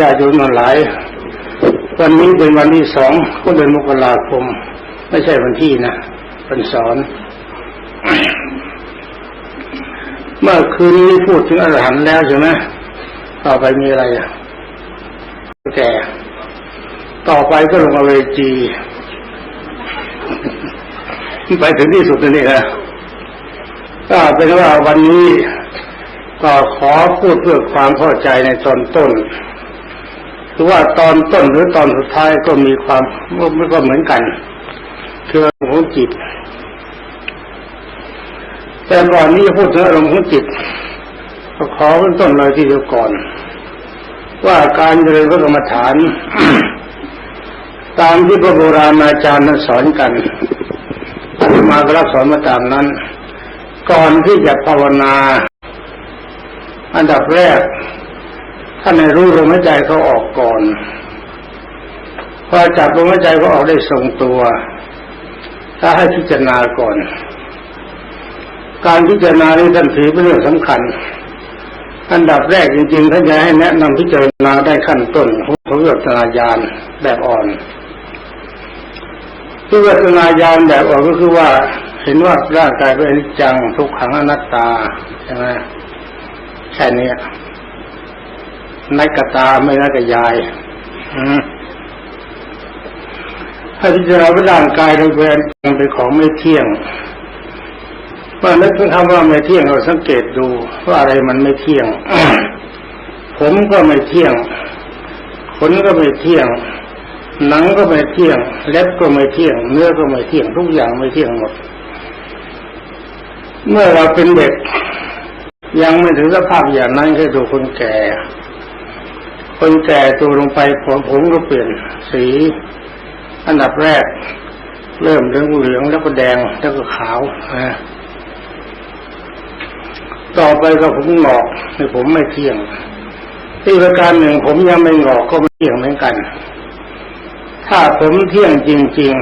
ญาติโยมหลาย วันนี้เป็นวันที่สองของเดือนมกราคม ไม่ใช่วันที่นะเป็นสอน เมื่อคืนนี้พูดถึงอรหันต์แล้วใช่ไหมต่อไปมีอะไรอะแก่ต่อไปก็ลงอเวจีไปถึงที่สุดนี่นะก็เป็นว่าวันนี้ก็ขอพูดเพื่อความเข้าใจในตอนต้น คือว่าตอนต้นหรือตอนสุดท้ายก็มีความไม่ก็เหมือนกันคืออารมณ์ของจิต แต่ก่อนนี้พูดถึงอารมณ์ของจิตก็ขอเริ่มต้นเลยที่เดียวก่อน ว่าการเจริญพระกรรมฐาน ตามที่พระโบราณอาจารย์สอนกันอาตมาก็รับสอนมาตามนั้น ก่อนที่จะภาวนา อันดับแรก ท่านให้รู้ลมหายใจเขาออกก่อนพอจับลมหายใจเขาออกได้ทรงตัว ถ้าให้พิจารณาก่อน การพิจารณานี้ท่านถือเป็นเรื่องสำคัญ อันดับแรกจริงๆท่านจะให้แนะนำพิจารณาได้ขั้นต้นของวิปัสสนาญาณแบบอ่อนวิปัสสนาญาณแบบอ่อนก็คือว่าเห็นว่าร่างกายเป็นอนิจจังทุกขังอนัตตาใช่ไหมแค่นี้ นักกตาไม่นักกยายถ้าพิจารณาว่าร่างกายเราเป็นเป็นของไม่เที่ยงเมื่อนึกถึงคำว่าไม่เที่ยงเราสังเกตดูว่าอะไรมันไม่เที่ยง ผมก็ไม่เที่ยงขนก็ไม่เที่ยง หนังก็ไม่เที่ยง เล็บก็ไม่เที่ยง เนื้อก็ไม่เที่ยง ทุกอย่างไม่เที่ยงหมด เมื่อเราเป็นเด็ก ยังไม่ถึงสภาพอย่างนั้นคือดูคนแก่ คนแก่ตัวลงไปผมผมก็เปลี่ยนสี อันดับแรก เริ่มเหลืองเหลืองแล้วก็แดงแล้วก็ขาวนะต่อไปก็ผมงอกในผมไม่เที่ยงที่ประการหนึ่งผมยังไม่งอกก็ไม่เที่ยงเหมือนกัน ถ้าผมเที่ยงจริง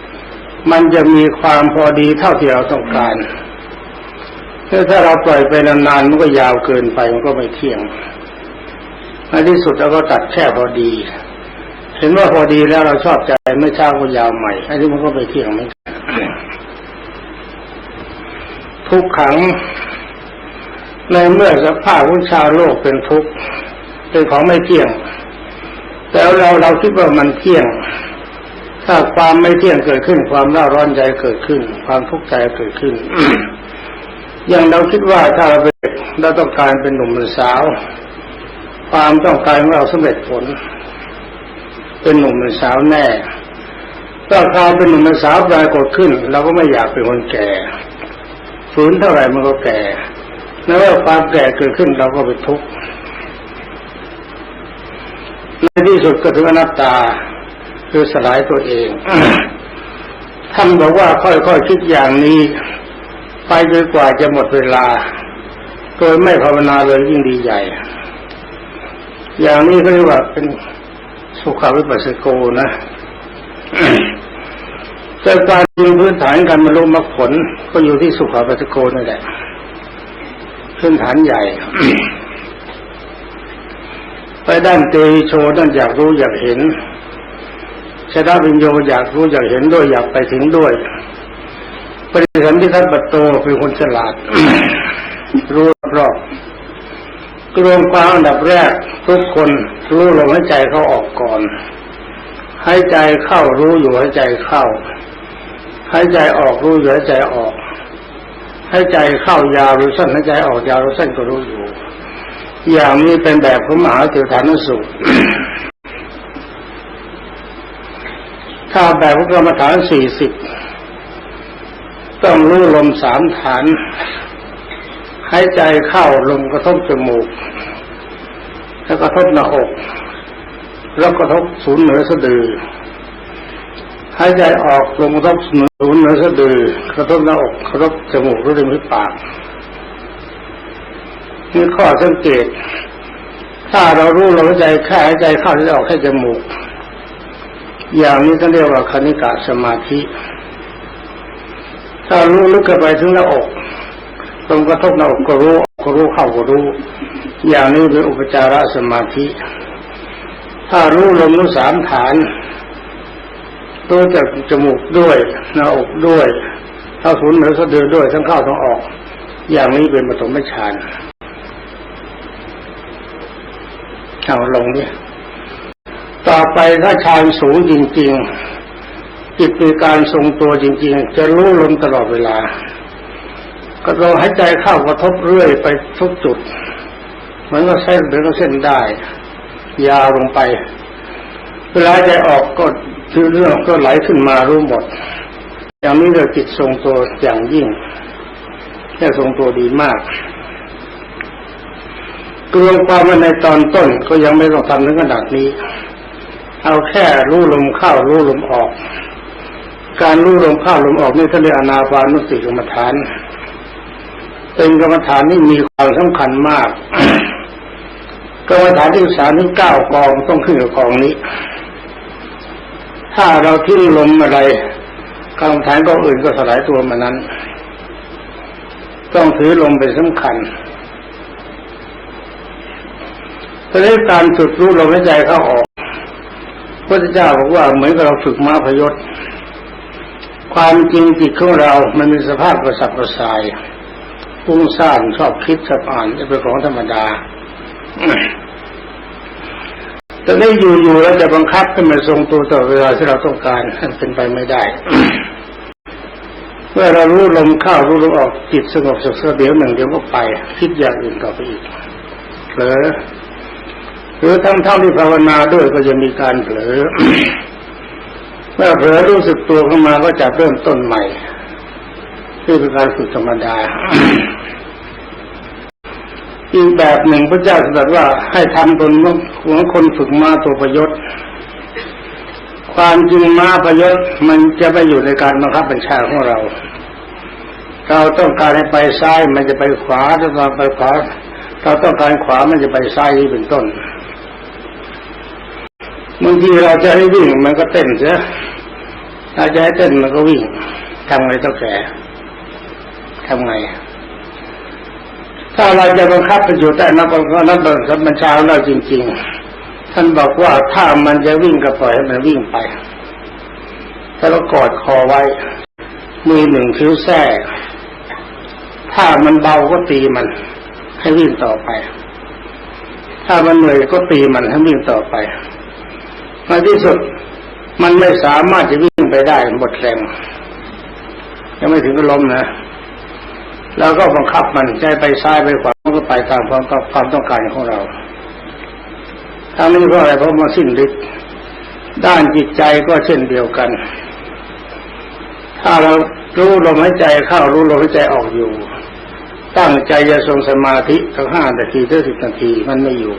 ๆ มันจะมีความพอดีเท่าที่เราต้องการถ้าเราปล่อยไปนานๆมันก็ยาวเกินไปมันก็ไม่เที่ยง ในที่สุดเราก็ตัดแค่พอดีเห็นว่าพอดีแล้วเราชอบใจไม่ช้าก็ยาวใหม่อันนี้มันก็ไม่เที่ยงเหมือนกันทุกขัง ในเมื่อสภาพของชาวโลกเป็นทุกข์เป็นของไม่เที่ยง แต่เราเราคิดว่ามันเที่ยง ถ้าความไม่เที่ยงเกิดขึ้น ความร่าร้อนใจเกิดขึ้น ความทุกข์ใจเกิดขึ้นอย่างเราคิดว่าถ้าเราเป็นเราต้องการเป็นหนุ่มเป็นสาว ความต้องการของเราสำเร็จผล เป็นหนุ่มเป็นสาวแน่ถ้าความเป็นหนุ่มเป็นสาวปรากฏขึ้นเราก็ไม่อยากเป็นคนแก่ฝืนเท่าไหร่มันก็แก่แล้วความแก่เกิดขึ้นเราก็ไปทุกข์ในที่สุดก็ถึงอนัตตาคือสลายตัวเองท่านบอกว่าค่อยๆคคิดอย่างนี้ ไปจนกว่าจะหมดเวลาโดยไม่ภาวนาเลยยิ่งดีใหญ่ อย่างนี้ก็เรียกว่าเป็นสุขาวิปัสสโกนะแต่การยืนพื้นฐานการบรรลุมรรคผลก็อยู่ที่สุขาวิปัสสโกนั่นแหละพื้นฐานใหญ่ไปด้านเตโชด้านอยากรู้อยากเห็นชนะวิญโยอยากรู้อยากเห็นด้วยอยากไปถึงด้วยปริสันทิทัตบัตโตเป็นคนฉลาดรู้รอบ รวมความอันดับแรกทุกคนรู้ลมหายใจเขาออกก่อนหายใจเข้ารู้อยู่หายใจเข้าหายใจออกรู้อยู่หายใจออกหายใจเข้ายาวหรือสั้นหายใจออกยาวหรือสั้นก็รู้อยู่ อย่างนี้เป็นแบบของมหาเถรฐานสูตรถ้าแบบของกรรมฐานสี่สิบต้องรู้ลมสามฐาน หายใจเข้าลมกระทบจมูก แล้วกระทบหน้าอก แล้วกระทบศูนย์เหนือสะดือหายใจออกลมกระทบศูนย์เหนือสะดือกระทบหน้าอกกระทบจมูกหรือริมฝีปากนี่ข้อสังเกต ถ้าเรารู้ลมหายใจแค่หายใจเข้าหรือออกแค่จมูก อย่างนี้ต้องเรียกว่าคณิกะสมาธิ ถ้ารู้ลึกเข้าไปถึงหน้าอก ตรงกระทบหน้าอกก็รู้ก็รู้เข้าก็รู้ อย่างนี้เป็นอุปจารสมาธิ ถ้ารู้ลมรู้สามฐานรู้จากจมูกด้วยหน้าอกด้วยเท้าศูนย์เหนือสะดือด้วยทั้งเข้าทั้งออก อย่างนี้เป็นปฐมฌานเอาลงดิต่อไปถ้าฌานสูงจริง ๆ จิตมีการทรงตัวจริง ๆ จะรู้ลมตลอดเวลา ก็ลองหายใจเข้ากระทบเรื่อยไปทุกจุดเหมือนก็เส้นหรือก็เส้นได้ ยาวลงไป เวลาใจออกก็คือเรื่องก็ไหลขึ้นมารู้หมด อย่างนี้เราจิตทรงตัวอย่างยิ่งแค่ทรงตัวดีมากกลวงความว่าในตอนต้นก็ยังไม่ต้องทำถึงขนาดนี้ เอาแค่รู้ลมเข้ารู้ลมออก การรู้ลมเข้าลมออกนี่ท่านเรียกอนาปานุสติกรรมฐาน เป็นกรรมฐานที่มีความสำคัญมาก กรรมฐานที่สามที่เก้ากองต้องขึ้นกับกองนี้ ถ้าเราทิ้งลมอะไรกรรมฐานก็อื่นก็สลายตัวมานั้น ต้องถือลมเป็นสำคัญเพราะนั้นการฝึกรู้ลมหายใจเข้าออกพระเจ้าบอกว่าเหมือนกับเราฝึกม้าพยศความจริงจิตของเรา มันมีสภาพกระสับกระส่าย ฟุ้งซ่านชอบคิดชอบอ่านเป็นของธรรมดาแต่ได้อยู่ๆแล้วจะบังคับให้มันทรงตัวต่อเวลาที่เราต้องการมันเป็นไปไม่ได้ เมื่อเรารู้ลมเข้ารู้ลมออกจิตสงบสุขเดียวหนึ่งเดียวก็ไป คิดอย่างอื่นต่อไปอีกเผลอหรือทั้งท่าที่ภาวนาด้วยก็จะมีการเผลอเมื่อเผลอรู้สึกตัวขึ้นมาก็จะเริ่มต้นใหม่ ที่เป็นการฝึกธรรมดา อีกแบบหนึ่งพระเจ้าตรัสว่าให้ทำตนของคนฝึกมาตัวประยศ ความจริงมาประยศมันจะไปอยู่ในการบังคับบัญชาของเรา เราต้องการให้ไปซ้ายมันจะไปขวาถ้าเราไปขวาเราต้องการขวามันจะไปซ้ายนี่เป็นต้นบางทีเราจะให้วิ่งมันก็เต้นเสียถ้าจะให้เต้นมันก็วิ่งทำอะไงต้องแก่ ทำไง ถ้าเราจะบังคับไปอยู่ใต้นักนักบัญชาเราจริง ๆ ท่านบอกว่าถ้ามันจะวิ่งก็ปล่อยให้มันวิ่งไปถ้าเรากอดคอไว้ มือหนึ่งคิ้วแท้ถ้ามันเบาก็ตีมัน ให้วิ่งต่อไป ถ้ามันเหนื่อยก็ตีมันให้วิ่งต่อไปในที่สุดมันไม่สามารถจะวิ่งไปได้หมดแรงยังไม่ถึงกับล้มนะ แล้วก็บังคับมันใจไปซ้ายไปขวามันก็ไปตามความความต้องการของเราทั้งนี้เพราะอะไรเพราะมันสิ้นฤทธิ์ด้านจิตใจก็เช่นเดียวกัน ถ้าเรารู้ลมหายใจเข้ารู้ลมหายใจออกอยู่ ตั้งใจจะทรงสมาธิสักห้านาทีถึงสิบนาทีมันไม่อยู่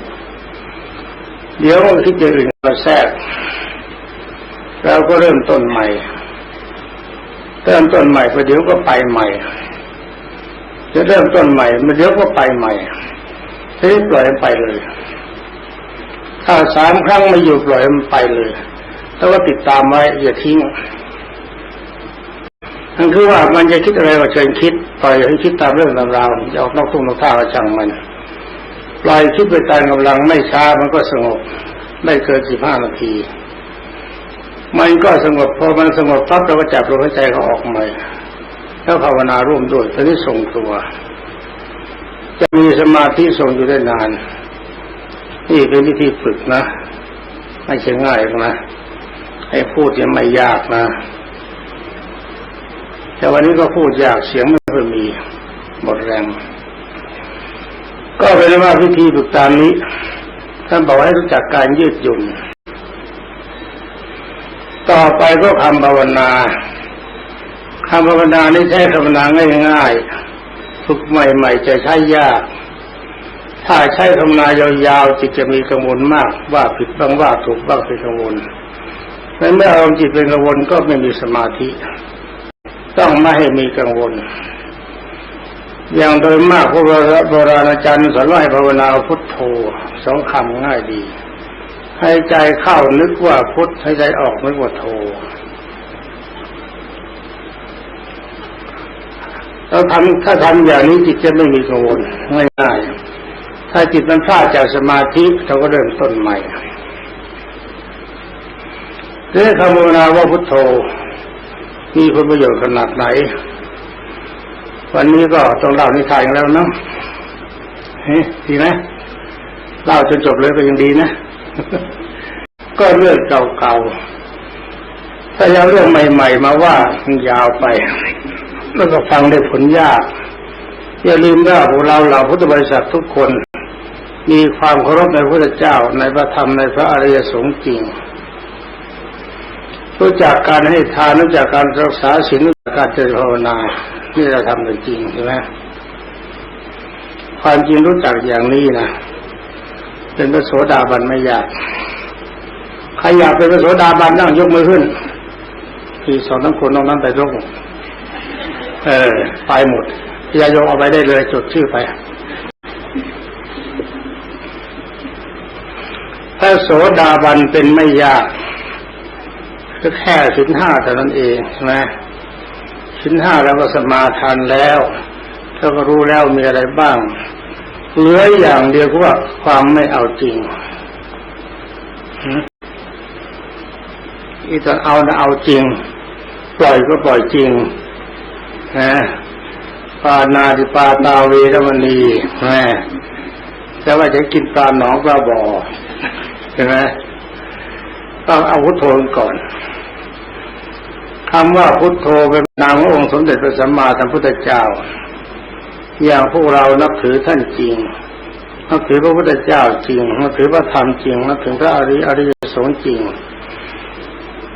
เดี๋ยวคิดอย่างอื่นมาแทรกเราก็เริ่มต้นใหม่ เริ่มต้นใหม่ประเดี๋ยวก็ไปใหม่ จะเริ่มต้นใหม่มาเดี๋ยวก็ไปใหม่ทีนี้ปล่อยมันไปเลย ถ้าสามครั้งไม่อยู่ปล่อยมันไปเลยแล้วก็ติดตามไว้อย่าทิ้งนั่นคือว่ามันจะคิดอะไรก็เชิญคิดปล่อยให้คิดตามเรื่องตามราวจะออกนอกทุ่งนอกท่าก็ช่างมันปล่อยคิดไปตามกำลังไม่ช้ามันก็สงบ ไม่เกินสิบห้านาที มันก็สงบพอมันสงบปั๊บเราก็จับลมหายใจเขาออกใหม่ แล้วภาวนาร่วมด้วยตอนนี้ส่งตัว จะมีสมาธิทรงอยู่ได้นาน นี่เป็นวิธีฝึกนะ ไม่ใช่ง่ายนะให้พูดยังไม่ยากนะ แต่วันนี้ก็พูดยากเสียงไม่ค่อยมีหมดแรง ก็เป็นว่าวิธีฝึกตามนี้ ท่านบอกให้รู้จักการยืดหยุ่น ต่อไปก็คำภาวนา คำภาวนานี่ใช้ภาวนาง่ายๆฝึกใหม่ๆจะใช้ยาก ถ้าใช้ภาวนายาวๆจิตจะมีกังวลมาก ว่าผิดบ้างว่าถูกบ้างเป็นกังวลในเมื่ออารมณ์จิตเป็นกังวลก็ไม่มีสมาธิ ต้องไม่ให้มีกังวล อย่างโดยมากพวกโบราณอาจารย์สอนว่าให้ภาวนาพุทโธสองคำง่ายดีให้ใจเข้านึกว่าพุทให้ใจออกนึกว่าโธ เราทำถ้าทำอย่างนี้จิตจะไม่มีกังวลง่ายๆถ้าจิตมันพลาดจากสมาธิเราก็เริ่มต้นใหม่เรื่องคำภาวนาว่าพุทโธมีผลประโยชน์ขนาดไหน วันนี้ก็ต้องเล่านิทานแล้วเนาะเฮ้ดีไหมเล่าจนจบเลยก็ยังดีนะ ก็เรื่องเก่าๆถ้าเอาเรื่องใหม่ ๆ มาว่ามันยาวไป แล้วก็ฟังได้ผลยาก อย่าลืมว่าพวกเราเหล่าพุทธบริษัททุกคน มีความเคารพในพระเจ้าในพระธรรมในพระอริยสงฆ์จริง รู้จักการให้ทานรู้จักการรักษาศีลรู้จักการเจริญภาวนานี่เราทำกันจริงใช่ไหมความจริงรู้จักอย่างนี้นะเป็นพระโสดาบันไม่ยากใครอยากเป็นพระโสดาบันนั่งยกมือขึ้น ที่สองทั้งคนน้องนั้นไปยก เออ ไปหมดอย่ายกเอาไปได้เลยจดชื่อไปพระโสดาบันเป็นไม่ยากก็แค่สินห้าเท่านั้นเองใช่ไหมสินห้าเราก็สมาทานแล้วเราก็รู้แล้วมีอะไรบ้าง เหลืออย่างเดียวก็ว่าความไม่เอาจริงอีตอนเอานะเอาจริง ปล่อยก็ปล่อยจริง นะปานาติปาตาเวรมณีนะแต่ว่าจะกินปลาหนองปลาบ่อใช่ไหมต้องเอาพุทโธก่อนคำว่าพุทโธเป็นนามขององค์สมเด็จพระสัมมาสัมพุทธเจ้า อย่างพวกเรานับถือท่านจริงนับถือพระพุทธเจ้าจริงนับถือพระธรรมจริงนับถือพระอริอริยสงฆ์จริง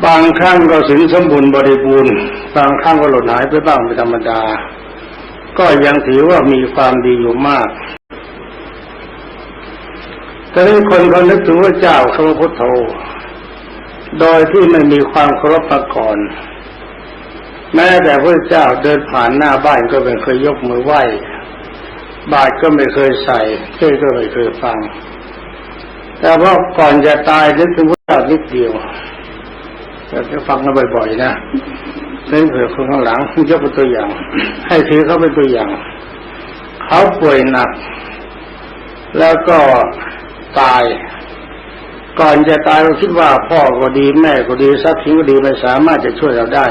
บางครั้งก็สินสมบูรณ์บริบูรณ์ บางครั้งก็หล่นหายไปบ้างเป็นธรรมดา ก็ยังถือว่ามีความดีอยู่มากแต่นี้คนเขานึกถึงพระเจ้าคำว่าพุทโธโดยที่ไม่มีความเคารพมาก่อน แม้แต่พระเจ้าเดินผ่านหน้าบ้านก็ไม่เคยยกมือไหว้ บาทก็ไม่เคยใส่เทศก็ไม่เคยฟัง แต่ว่าก่อนจะตายนึกถึงพระเจ้านิดเดียว แต่จะฟังกันบ่อยๆนะเล่นเผื่อคนข้างหลังยกเป็นตัวอย่าง ให้ถือเขาเป็นตัวอย่าง เขาป่วยหนัก แล้วก็ตาย ก่อนจะตายเราคิดว่าพ่อก็ดีแม่ก็ดีทรัพย์สินก็ดีไม่สามารถจะช่วยเราได้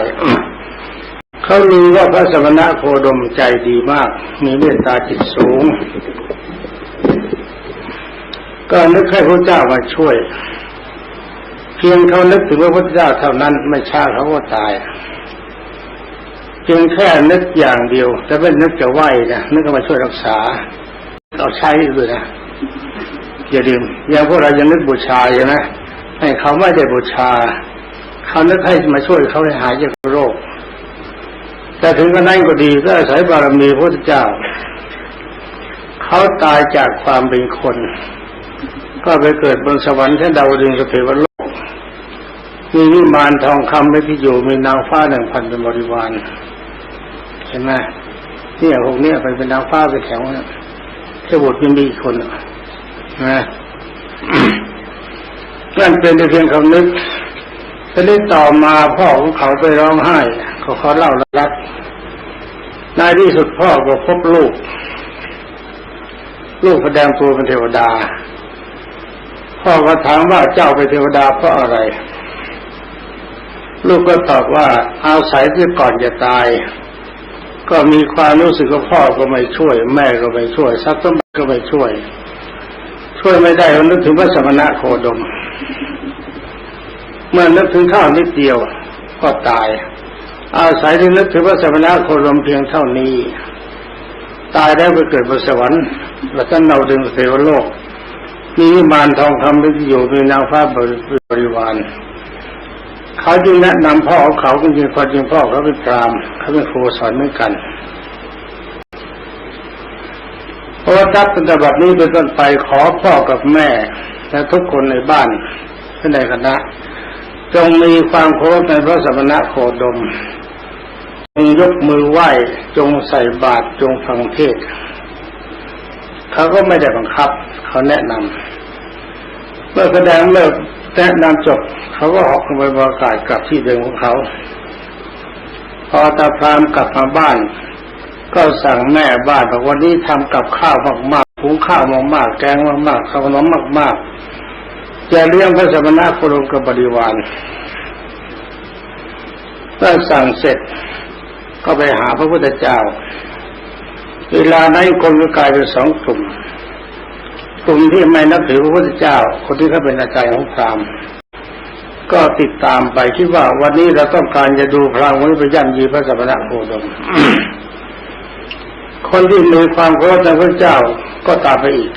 เขารู้ว่าพระสมณะโคดมใจดีมาก มีเมตตาจิตสูง ก็นึกให้พระเจ้ามาช่วย พียงเขานึกถึงว่าพระเจ้าเท่านั้นไม่ช้าเขาก็ตายเพียงแค่นึกอย่างเดียว แต่ไม่นึกจะไหวนะนึกมาช่วยรักษาเราใช้ด้วยนะอย่าลืมอย่างพวกเรายังนึกบูชาใช่ไหมให้เขาไม่ได้บูชา เขานึกให้มาช่วยเขาให้หายจากโรคแต่ถึงกระนั้นก็ดีก็อาศัยบารมีพระพุทธเจ้า เขาตายจากความเป็นคน ก็ไปเกิดบนสวรรค์ชั้นดาวดึงสเทวโล มีวิมานทองคำไม่ที่อยู่มีนางฟ้าหนึ่งพันเป็นบริวารเห็นไหมเนี่ยพวกเนี้ยไปเป็นนางฟ้าไปแถวเนี่ยเทวดายังมีอีกคนนะนั่นเป็นเพียงคำนึกทีนี้ต่อมาพ่อของเขาไปร้องไห้เขาเขาเล่ารักในที่สุดพ่อก็พบลูก ลูกแสดงตัวเป็นเทวดา พ่อก็ถามว่าเจ้าเป็นเทวดาเพราะอะไร ลูกก็ตอบว่าอาศัยที่ก่อนจะตาย ก็มีความรู้สึกว่าพ่อก็ไม่ช่วย แม่ก็ไม่ช่วยทรัพย์สมบัติก็ไม่ช่วย ช่วยไม่ได้เรานึกถึงพระสมณะโคดม เมื่อนึกถึงข้าวนิดเดียวก็ตาย อาศัยที่นึกถึงพระสมณะโคดมเพียงเท่านี้ ตายแล้วไปเกิดบนสวรรค์และท่านเราดึงเทวโลกมีมานทองคำไปอยู่มีนางฟ้าบริวาร เขาจึงแนะนำพ่อของเขาจริงๆความจริงพ่อเขาเป็นพรามเขาเป็นครูสอนเหมือนกันเพราะว่าทับตั้งแต่บัดนี้เป็นต้นไปขอพ่อกับแม่ และทุกคนในบ้านในคณะจงมีความเคารพในพระสมณะโคดมจงยกมือไหว้จงใส่บาตรจงฟังเทศเขาก็ไม่ได้บังคับ เขาแนะนำเมื่อแสดงเลิกแนะนำจบ เขาก็ออกไปประกาศกลับที่เดิมของเขา พอตาพรามกลับมาบ้าน ก็สั่งแม่บ้านบอกวันนี้ทำกับข้าวมากๆหุงข้าวมากๆแกงมากๆข้าวขนมมากๆจะเลี้ยงพระสมณะโคดมกับบริวารก็สั่งเสร็จก็ไปหาพระพุทธเจ้า เวลานั้นคนก็กลายเป็นสองกลุ่ม กลุ่มที่ไม่นับถือพระพุทธเจ้า คนที่เขาเป็นอาจารย์ของพราหมณ์ ก็ติดตามไปคิดว่าวันนี้เราต้องการจะดูพระวันนี้ไปย่ำยีพระสัมมาสัมพุทธองค์คนที่มีความเคารพในพระเจ้าก็ตามไปอีก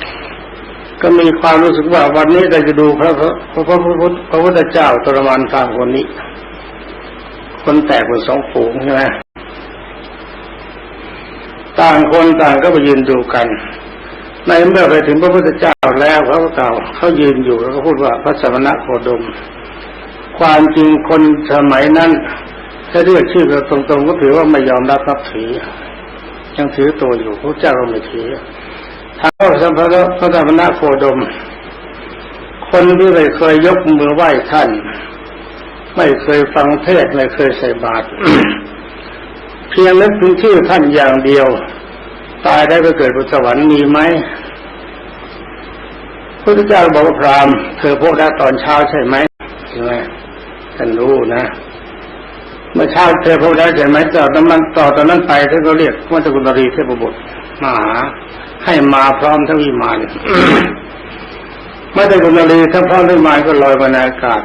ก็มีความรู้สึกว่าวันนี้เราจะดูพระพระพระพระพุทธพระพุทธเจ้าทรมานตามคนนี้ คนแตกเป็นสองฝูงใช่ไหมต่างคนต่างก็ไปยืนดูกัน ในเมื่อไปถึงพระพุทธเจ้าแล้วเขาก็กล่าเขายืนอยู่แล้วก็พูดว่าพระสมณะโคดม ความจริงคนสมัยนั้นถ้าเรียกชื่อกันตรงๆก็ถือว่าไม่ยอมรับนับถือ ยังถือตัวอยู่พระเจ้าก็ไม่ถือถ้าพระสัมภะพระสมณะโคดม คนที่ไม่เคยยกมือไหว้ท่าน ไม่เคยฟังเทศไม่เคยใส่บาตรเพียงนึกถึงชื่อท่านอย่างเดียว ตายได้ไปเกิดบนสวรรค์มีไหมพระพุทธเจ้าบอกว่าพราหมณ์เธอพบได้ตอนเช้าใช่ไหมใช่ไหม ท่านรู้นะ เมื่อเช้าเธอพบได้ใช่ไหมต่อตอนนั้นต่อตอนนั้นไปท่านก็เรียกวัตกุณรีเทพบุตรมาหาให้มาพร้อมทั้งวิมานวัตกุณรีทั้งพร้อมทั้งวิมานก็ลอยมาในอากาศ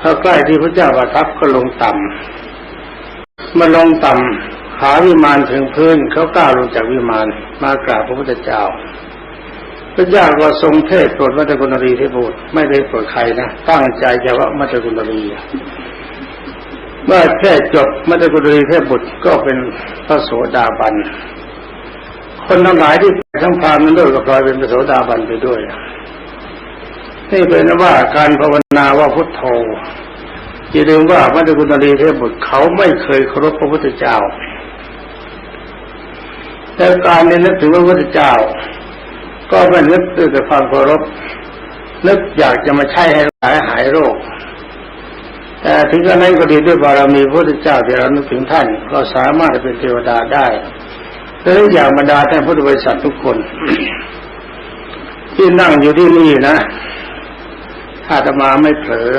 พอใกล้ที่พระเจ้าประทับก็ลงต่ำมื่อลงต่ำขาวิมานถึงพื้นเขาก้าวลงจากวิมานมากราบพระพุทธเจ้า พระเจ้าก็ทรงเทศโปรดมัตตกุณรีเทพบุตรไม่ได้โปรดใครนะตั้งใจจะว่ามัตตกุณรีเมื่อแค่จบมัตตกุณรีเทพบุตรก็เป็นพระโสดาบันคนทั้งหลายที่ทั้งพามนั้นด้วยก็พลอยเป็นพระโสดาบันไปด้วยนี่เป็นว่าการภาวนาว่าพุทโธอย่าลืมว่าพระตกุณรีเทพบุตรเขาไม่เคยเคารพพระพุทธเจ้าแต่การในนึกถึงพระพุทธเจ้า ก็ไม่นึกด้วยแต่ความเคารพนึกอยากจะมาใช้ให้หายหายโรค แต่ถึงกระนั้นก็ดีด้วยบารมีพระพุทธเจ้าที่เรานึกถึงท่าน ก็สามารถเป็นเทวดาได้และอย่างบรรดาท่านพุทธบริษัททุกคน ที่นั่งอยู่ที่นี่นะ ถ้าจะมาไม่เผลอ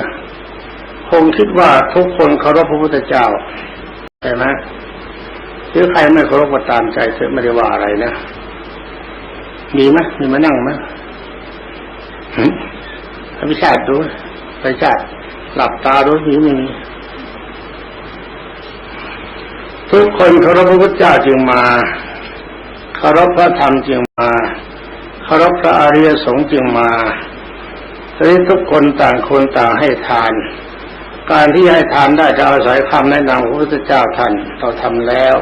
คงคิดว่าทุกคนเคารพพระพุทธเจ้าใช่ไหมหรือใครไม่เคารพก็ตามใจเถอะไม่ได้ว่าอะไรนะ มีไหมมีมานั่งไหมหึอภิชาติดูไปชาติหลับตาดูมีไม่มีทุกคนเคารพพระพุทธเจ้าจึงมาเคารพพระธรรมจึงมาเคารพพระอริยสงฆ์จึงมาทีนี้ทุกคนต่างคนต่างให้ทาน การที่ให้ทานได้จะอาศัยคำแนะนำของพระพุทธเจ้าท่านเราทำแล้ว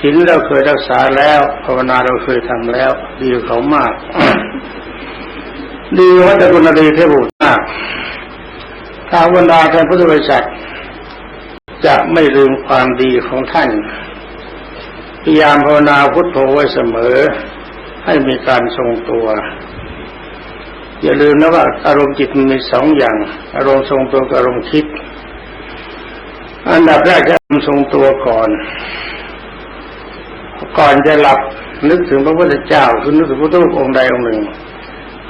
ศีลเราเคยรักษาแล้วภาวนาเราเคยทำแล้ว ดีเขามาก ดีวัตกุณรีเทพบุตรมากถ้าวันดาท่านพุทธบริษัทจะไม่ลืมความดีของท่านพยายามภาวนาพุทโธไว้เสมอ ให้มีการทรงตัว อย่าลืมนะว่าอารมณ์จิตมันมีสองอย่าง อารมณ์ทรงตัวกับอารมณ์คิด อันดับแรกจะทรงตัวก่อน ก่อนจะหลับนึกถึงพระพุทธเจ้าคือนึกถึงพระพุทธองค์ใดองค์หนึ่ง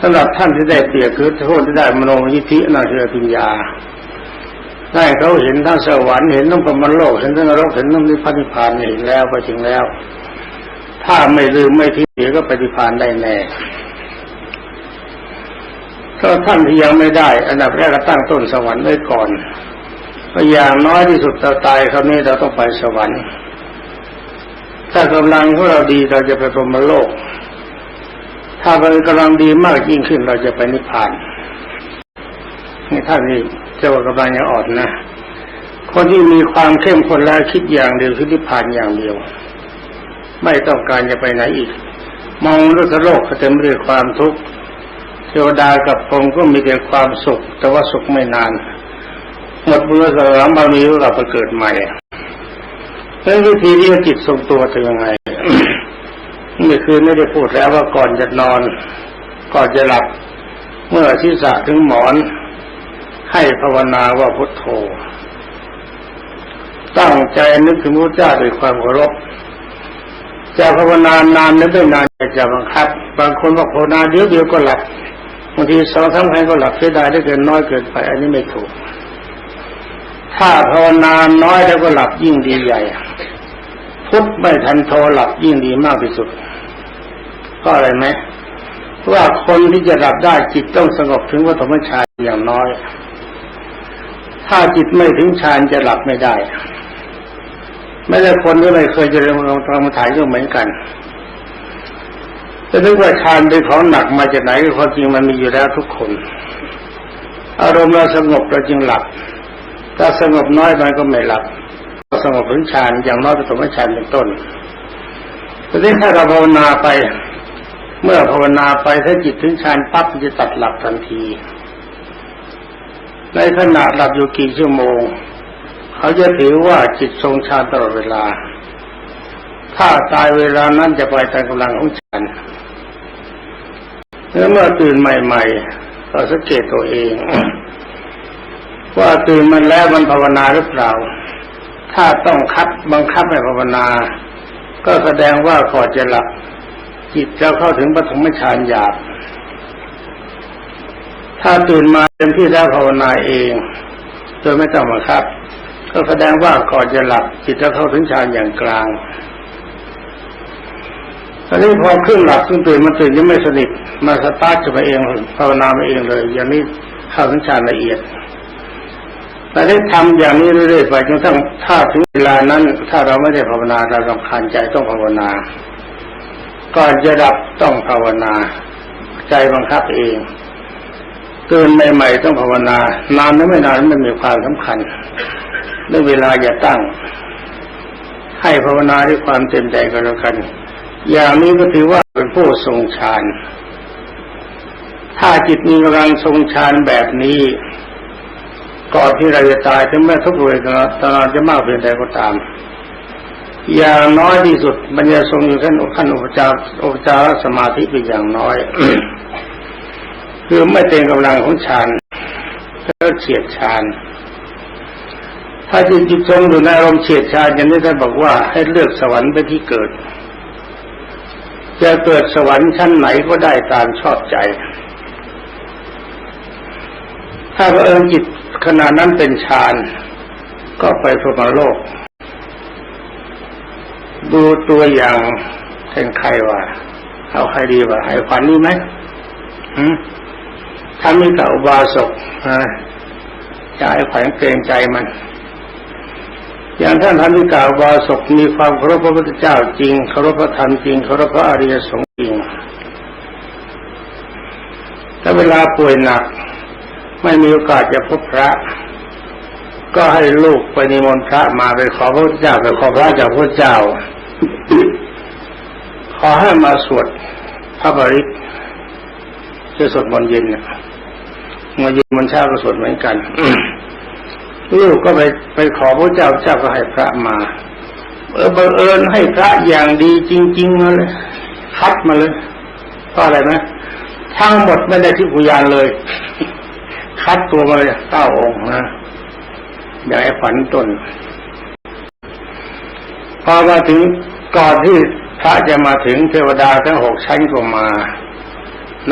สำหรับท่านที่ได้เปรียบคือโทษที่ได้มโนยิธินาคือปัญญาได้เขาเห็นทั้งสวรรค์เห็นทั้งพรมโลกเห็นทั้งนรกเห็นทั้งนิพพานิพานเห็นแล้วไปถึงแล้ว ถ้าไม่ลืมไม่ทิ้งเดี๋ยวก็ปฏิพานได้แน่ถ้าท่านที่ยังไม่ได้ อันดับแรกก็ตั้งต้นสวรรค์ไว้ก่อนก็อย่างน้อยที่สุดเราตายคราวนี้เราต้องไปสวรรค์ ถ้ากำลังของเราดีเราจะไปพรหมโลก ถ้าเรากำลังดีมากยิ่งขึ้นเราจะไปนิพพานนี่ท่านนี่เจ้ากำลังยังอ่อนนะคนที่มีความเข้มข้นแล้วคิดอย่างเดียวคือนิพพานอย่างเดียว ไม่ต้องการจะไปไหนอีก มองโลกโลกเต็มไปด้วยความทุกข์เทวดากับพรหมก็มีแต่ความสุข แต่ว่าสุขไม่นานหมดบุญสารบารมีก็กลับไปเกิดใหม่ แล้ววิธีที่จิตทรงตัวเป็นยังไงเมื่อคืนไม่ได้พูดแล้วว่าก่อนจะนอน ก่อนจะหลับ เมื่อศีรษะถึงหมอน ให้ภาวนาว่าพุทโธ ตั้งใจนึกถึงพระเจ้าด้วยความเคารพจะภาวนานานนึกไม่นานจะบังคับ บางคนบอกภาวนาเดี๋ยวเดียวก็หลับบางทีสองสามครั้งก็หลับเสียดายได้เกินน้อยเกินไป อันนี้ไม่ถูก ถ้าภาวนาน้อยแล้วก็หลับยิ่งดีใหญ่ พุทธไม่ทันโทรหลับยิ่งดีมากที่สุด ก็อะไรไหมว่าคนที่จะหลับได้จิตต้องสงบถึงวัฏมฌานอย่างน้อย ถ้าจิตไม่ถึงฌานจะหลับไม่ได้ไม่ได้คนที่ไม่เคยเจริญกรรมฐานก็เหมือนกันจะนึกว่าฌานเป็นของหนักมาจากไหนก็ความจริงมันมีอยู่แล้วทุกคน อารมณ์เราสงบเราจึงหลับ ถ้าสงบน้อยมันก็ไม่หลับสงบถึงฌานอย่างน้อยปฐมฌานเป็นต้นทีนี้ถ้าเราภาวนาไป เมื่อภาวนาไปถ้าจิตถึงฌานปั๊บจะตัดหลับทันที ในขณะหลับอยู่กี่ชั่วโมง เขาจะถือว่าจิตทรงฌานตลอดเวลา ถ้าตายเวลานั้นจะไปตามกำลังของฌานแล้วเมื่อตื่นใหม่ ๆ ก็สังเกตตัวเอง ว่าตื่นมันแล้วมันภาวนาหรือเปล่า ถ้าต้องคัดบังคับให้ภาวนา ก็แสดงว่าก่อนจะหลับ จิตจะเข้าถึงปฐมฌานหยาบ ถ้าตื่นมาเต็มที่แล้วภาวนาเอง โดยไม่ต้องบังคับ ก็แสดงว่าก่อนจะหลับ จิตจะเข้าถึงฌานอย่างกลางตอนนี้พอขึ้นหลับขึ้นตื่นมาตื่นยังไม่สนิทมาสตาร์ทจะไปเองภาวนามาเองเลย อย่างนี้เข้าถึงฌานละเอียด แต่ได้ทำอย่างนี้เรื่อยๆไปจนทั้งถ้าถึงเวลานั้น ถ้าเราไม่ได้ภาวนาเราสำคัญใจต้องภาวนาก่อนจะดับต้องภาวนา ใจบังคับเองตื่นใหม่ๆต้องภาวนานานหรือไม่นานมันมีความสำคัญเรื่องเวลาอย่าตั้ง ให้ภาวนาด้วยความเต็มใจกันแล้วกัน อย่างนี้ก็ถือว่าเป็นผู้ทรงฌานถ้าจิตมีกำลังทรงฌานแบบนี้ ก่อนที่เราจะตายถึงแม้ทุกเวทนาตอนจะมากเพียงใดก็ตาม อย่างน้อยที่สุดมันจะทรงอยู่ขั้นขั้นอุปจารอุปจารสมาธิเป็นอย่างน้อยคือไม่เต็มกำลังของฌานแล้วเฉียดฌานถ้าจิตจิตทรงอยู่ในอารมณ์เฉียดฌานอย่างนี้ท่านบอกว่าให้เลือกสวรรค์ไปที่เกิด จะเกิดสวรรค์ชั้นไหนก็ได้ตามชอบใจ ถ้าพระเอิญจิต ขณะนั้นเป็นฌานก็ไปพรหมโลก ดูตัวอย่างเป็นใครวะเอาใครดีวะให้ขวัญนี่ไหมถ้ามีกับอุบาสกจะให้ขวัญเกรงใจมัน อย่างท่านท่านมีกาอุบาสกมีความเคารพพระพุทธเจ้าจริงเคารพพระธรรมจริงเคารพพระอริยสงฆ์จริงถ้าเวลาป่วยหนัก ไม่มีโอกาสจะพบพระ ก็ให้ลูกไปนิมนต์พระมาไปขอพระเจ้าไปขอพระจากพระเจ้า ขอให้มาสวดพระบริตจะสวดมนต์เย็นเนี่ยมนต์เย็นมนต์เช้าก็สวดเหมือนกันลูกก็ไปไปขอพระเจ้าเจ้าก็ให้พระมาเออบังเอิญให้พระอย่างดีจริงๆมาเลยคัดมาเลยเพราะอะไรไหมทั้งหมดไม่ได้ที่กุยานเลย คัดตัวมาเลยเต้าองค์นะอย่าไอ้ฝันตนพอมาถึงก่อนที่พระจะมาถึงเทวดาทั้งหกชั้นก็มา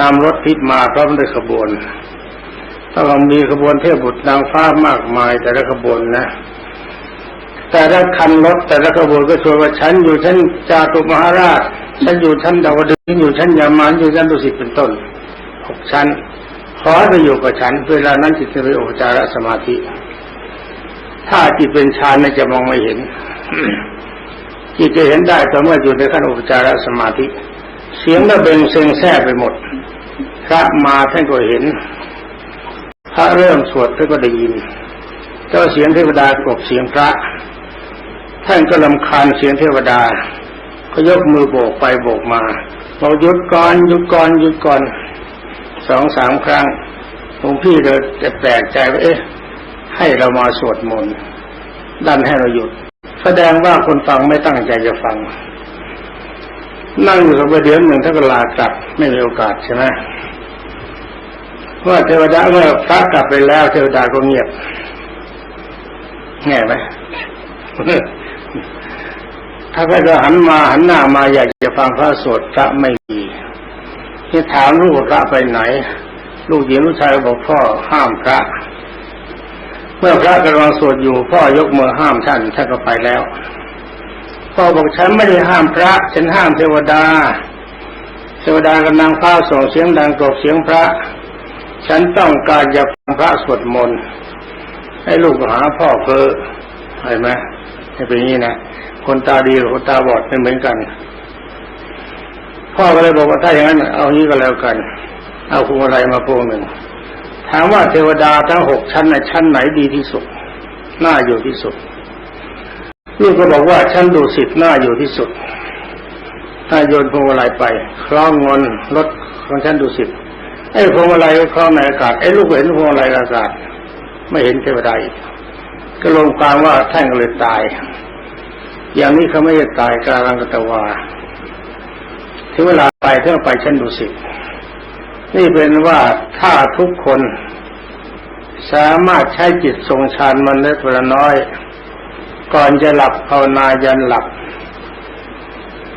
นำรถพิษมาพร้อมด้วยขบวนต้องมีขบวนเทพบุตรนางฟ้ามากมายแต่ละขบวนนะ แต่ละคันรถแต่ละขบวนก็ชวนว่าฉันอยู่ชั้นจาตุมหาราชฉันอยู่ชั้นดาวดึงฉันอยู่ชั้นยามานอยู่ชั้นดุสิตเป็นต้นหกชั้น ขอให้ไปอยู่กับฉันเวลานั้นจิตจะไปอุปจารสมาธิ ถ้าจิตเป็นฌานจะมองไม่เห็น จิตจะเห็นได้ต่อเมื่ออยู่ในขั้นอุปจารสมาธิ เสียงระเบงเซ็งแซ่ไปหมด พระมาท่านก็เห็น พระเริ่มสวดท่านก็ได้ยินเจ้าเสียงเทวดากลบเสียงพระ ท่านก็ลำคาญเสียงเทวดา ก็ยกมือโบกไปโบกมาบอกหยุดก่อนหยุดก่อนหยุดก่อน สองสามครั้งหลวงพี่เลยจะแปลกใจว่าเอ๊ะ ให้เรามาสวดมนต์ดันให้เราหยุด แสดงว่าคนฟังไม่ตั้งใจจะฟัง นั่งอยู่สักเดี๋ยวหนึ่งถ้าก็ลากลับไม่มีโอกาสใช่ไหมว่าเทวดาเมื่อพระกลับไปแล้ว เทวดาก็เงียบแง่ไหมถ้าใครก็หันมาหันหน้ามาอยากจะฟังพระสวดพระไม่มี ที่ถามลูกพระไปไหน ลูกหญิงลูกชายบอกพ่อห้ามพระ เมื่อพระกำลังสวดอยู่พ่อยกมือห้ามท่านท่านก็ไปแล้วพ่อบอกฉันไม่ได้ห้ามพระ ฉันห้ามเทวดา เทวดากำลังฟ้าส่งเสียงดังกรบเสียงพระ ฉันต้องการจะฟังพระสวดมนต์ให้ลูกหาพ่อเพอเห็นไหมให้เป็นอย่างนี้นะคนตาดีกับคนตาบอดไม่เหมือนกัน พ่อก็เลยบอกว่าถ้าอย่างนั้นเอางี้ก็แล้วกัน เอาพวงมาลัยมาพวงหนึ่งถามว่าเทวดาทั้งหกชั้นในชั้นไหนดีที่สุดน่าอยู่ที่สุดลูกก็บอกว่าชั้นดุสิตน่าอยู่ที่สุด ถ้าโยนพวงมาลัยไปคล้องงินรถของชั้นดุสิตไอ้พวงมาลัยก็คล้องในอากาศไอ้ลูกเห็นพวงมาลัยอากาศไม่เห็นเทวดาอีกก็ลงความว่าท่านก็เลยตาย อย่างนี้เขาไม่ได้ตายกาลังกตวา ถึงเวลาไปเท่าไปชั้นดุสิตนี่เป็นว่าถ้าทุกคนสามารถใช้จิตทรงฌานมันเล็กละน้อย ก่อนจะหลับภาวนายันหลับ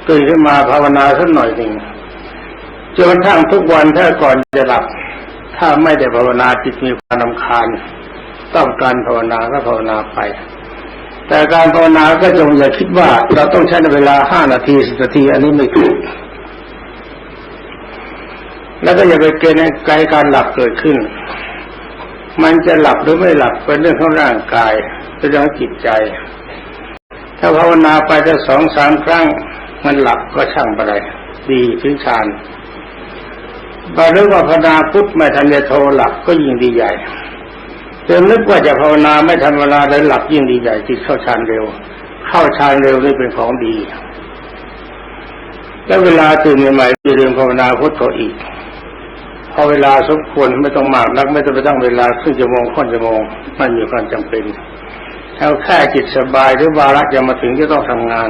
ตื่นขึ้นมาภาวนาสักหน่อยหนึ่งจนกระทั่งทุกวันถ้าก่อนจะหลับ ถ้าไม่ได้ภาวนาจิตมีความนำคาญ ต้องการภาวนาก็ภาวนาไป แต่การภาวนาก็จงอย่าคิดว่าเราต้องใช้เวลาห้านาทีสิบนาทีอันนี้ไม่ถูก แล้วก็อย่าไปเกณฑ์ให้ไกลการหลับเกิดขึ้น มันจะหลับหรือไม่หลับเป็นเรื่องของร่างกายเป็นเรื่องของจิตใจ ถ้าภาวนาไปจะสองสามครั้ง มันหลับก็ช่างไปเลยดีถึงฌานบารื่อว่าภาวนาพุทธไม่ทันจะโทรหลับก็ยิ่งดีใหญ่จนนึกว่าจะภาวนาไม่ทันเวลาแล้วหลับยิ่งดีใหญ่จิตเข้าฌานเร็ว เข้าฌานเร็วนี่เป็นของดี แล้วเวลาตื่นใหม่ๆจะเรียนภาวนาพุทธโธอีก พอเวลาสมควรไม่ต้องมากนักไม่ต้องไปตั้งเวลาครึ่งชั่วโมงค่อนชั่วโมงไม่มีความจำเป็นเอาแค่จิตสบายหรือวาระจะมาถึงจะต้องทำงาน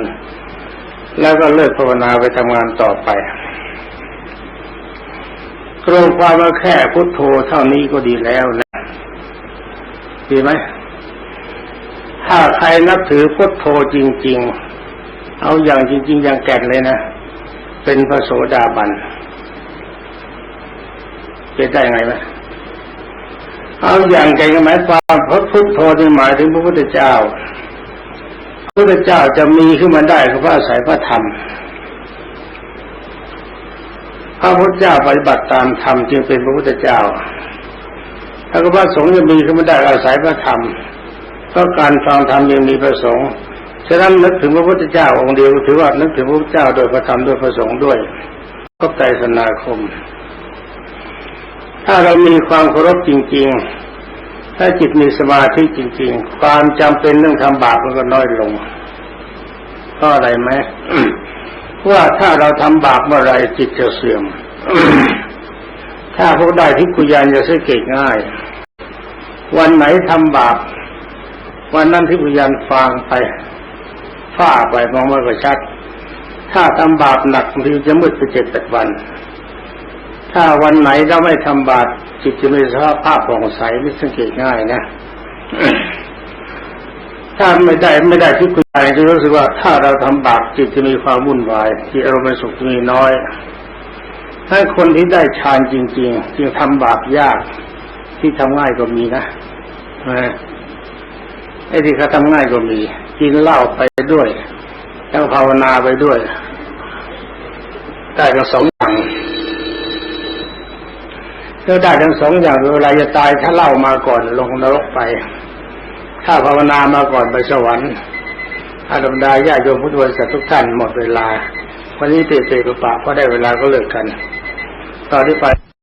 แล้วก็เลิกภาวนาไปทำงานต่อไปรวมความว่าแค่พุทโธเท่านี้ก็ดีแล้วนะดีไหมถ้าใครนับถือพุทโธจริง ๆ เอาอย่างจริง ๆ อย่างแก่นเลยนะ เป็นพระโสดาบัน เป็นได้ไงไหมเอาอย่างแก่หมายความพระพุทโธที่หมายถึงพระพุทธเจ้าพระพุทธเจ้าจะมีขึ้นมาได้ก็เพราะอาศัยพระธรรมพระพุทธเจ้าปฏิบัติตามธรรมจึงเป็นพระพุทธเจ้าถ้าก็พระสงฆ์จะมีขึ้นมาได้อาศัยพระธรรมเพราะการฟังธรรมยังมีพระสงฆ์ฉะนั้นนึกถึงพระพุทธเจ้าองค์เดียวถือว่านึกถึงพระพุทธเจ้าโดยพระธรรมโดยพระสงฆ์ด้วยก็ใจสนาคม ถ้าเรามีความเคารพจริง ๆ ถ้าจิตมีสมาธิจริง ๆ ความจำเป็นเรื่องทำบาปมันก็น้อยลงเพราะอะไรไหมว่าถ้าเราทำบาปเมื่อไรจิตจะเสื่อม ถ้าพวกได้ที่กุยานจะสังเกตง่าย วันไหนทำบาป วันนั้นที่กุยานฟางไปฝ้าไปมองไม่ก็ชัด ถ้าทำบาปหนักบางทีจะมืดไปเจ็ดแปดวัน ถ้าวันไหนเราไม่ทำบาปจิตจะมีสภาพภาพผ่องใสนี่สังเกตง่ายนะถ้าไม่ได้ไม่ได้ที่คุณใจจะรู้สึกว่าถ้าเราทำบาปจิตจะมีความวุ่นวายจิตอารมณ์สุขมีน้อย ถ้าคนที่ได้ฌานจริง ๆ จึงทำบาปยากที่ทำง่ายก็มีนะไอ้ที่เขาทำง่ายก็มี กินเหล้าไปด้วยแล้วภาวนาไปด้วย ได้ทั้งสองอย่าง ก็ได้ทั้งสองอย่างเวลาจะตายถ้าเล่ามาก่อนลงนรกไป ถ้าภาวนามาก่อนไปสวรรค์อาดมดาญาโยมพุทธบริษัททุกท่านหมดเวลา วันนี้เตะเตะปะเพราะได้เวลาก็เลิกกัน ตอนที่ไป